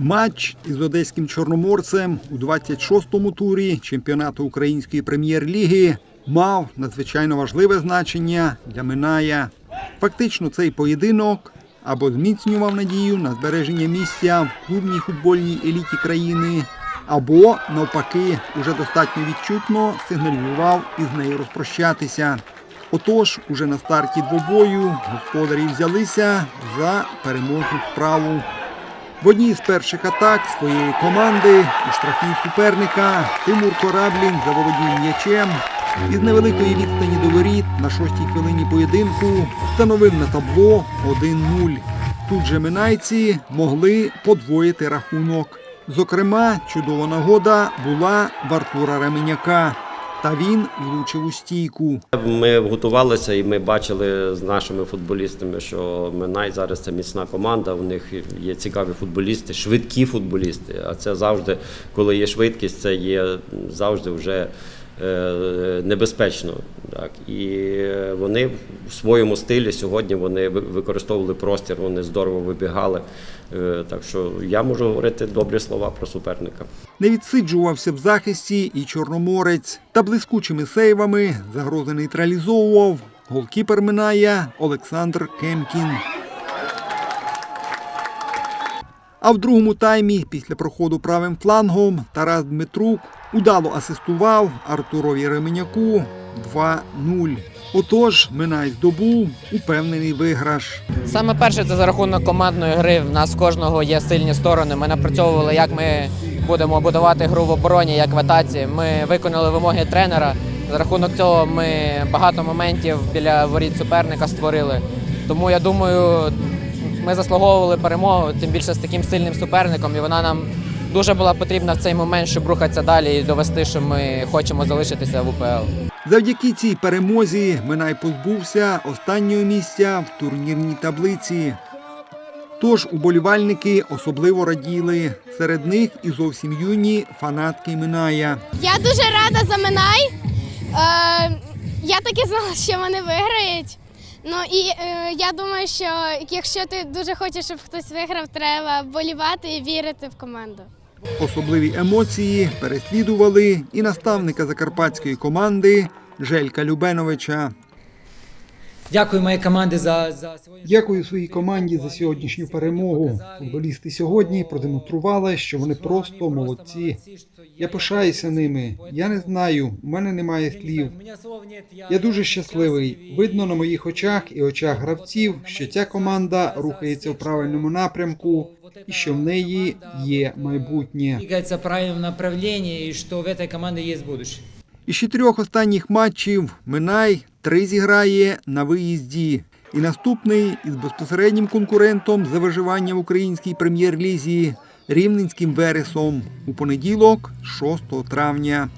Матч із одеським чорноморцем у 26-му турі чемпіонату української прем'єр-ліги мав надзвичайно важливе значення для Миная. Фактично, цей поєдинок або зміцнював надію на збереження місця в клубній футбольній еліті країни, або навпаки, уже достатньо відчутно сигналізував із нею розпрощатися. Отож, уже на старті двобою господарі взялися за переможну справу. В одній з перших атак своєї команди у штрафній суперника Тимур Кораблін заволодів м'ячем і з невеликої відстані до воріт на шостій хвилині поєдинку встановив на табло 1-0. Тут же минайці могли подвоїти рахунок. Зокрема, чудова нагода була в Артура Ременяка. Та він влучив у стійку. Ми готувалися і ми бачили з нашими футболістами, що Минай зараз це міцна команда. У них є цікаві футболісти, швидкі футболісти. А це завжди, коли є швидкість, це є завжди вже е, небезпечно. Так. І вони в своєму стилі сьогодні вони використовували простір, вони здорово вибігали. Е, Так що я можу говорити добрі слова про суперника. Не відсиджувався в захисті і чорноморець та блискучими сейвами загрози нейтралізовував голкіпер минає Олександр Кемкін. А в другому таймі, після проходу правим флангом, Тарас Дмитрук удало асистував Артурові Ременяку 2-0. Отож, Минай здобув упевнений виграш. Саме перше це за рахунок командної гри. В нас кожного є сильні сторони. Ми напрацьовували, як ми будемо будувати гру в обороні, як в атаці. Ми виконали вимоги тренера. За рахунок цього ми багато моментів біля воріт суперника створили. Тому я думаю, ми заслуговували перемогу, тим більше з таким сильним суперником, і вона нам дуже була потрібна в цей момент, щоб рухатися далі і довести, що ми хочемо залишитися в УПЛ. Завдяки цій перемозі Минай позбувся останнього місця в турнірній таблиці. Тож уболівальники особливо раділи. Серед них і зовсім юні фанатки Миная. Я дуже рада за Минай. Е, я так і знала, що вони виграють. Ну і е, я думаю, що якщо ти дуже хочеш, щоб хтось виграв, треба болівати і вірити в команду. Особливі емоції переслідували і наставника закарпатської команди Желька Любеновича. Дякую моїй команді за, за сьогодні. Дякую своїй команді за сьогоднішню перемогу. Футболісти сьогодні продемонстрували, що вони просто молодці. Я пишаюся ними. Я не знаю, у мене немає слів. Я, дуже щасливий. Видно на моїх очах і очах гравців, що ця команда рухається в правильному напрямку і що в неї є майбутнє. двигается в правильном направлении, и что в этой команде есть будущее. Із чотирьох останніх матчів Минай три зіграє на виїзді. І наступний із безпосереднім конкурентом за виживання в українській прем'єр-лізі Рівненським Вересом у понеділок, 6 травня.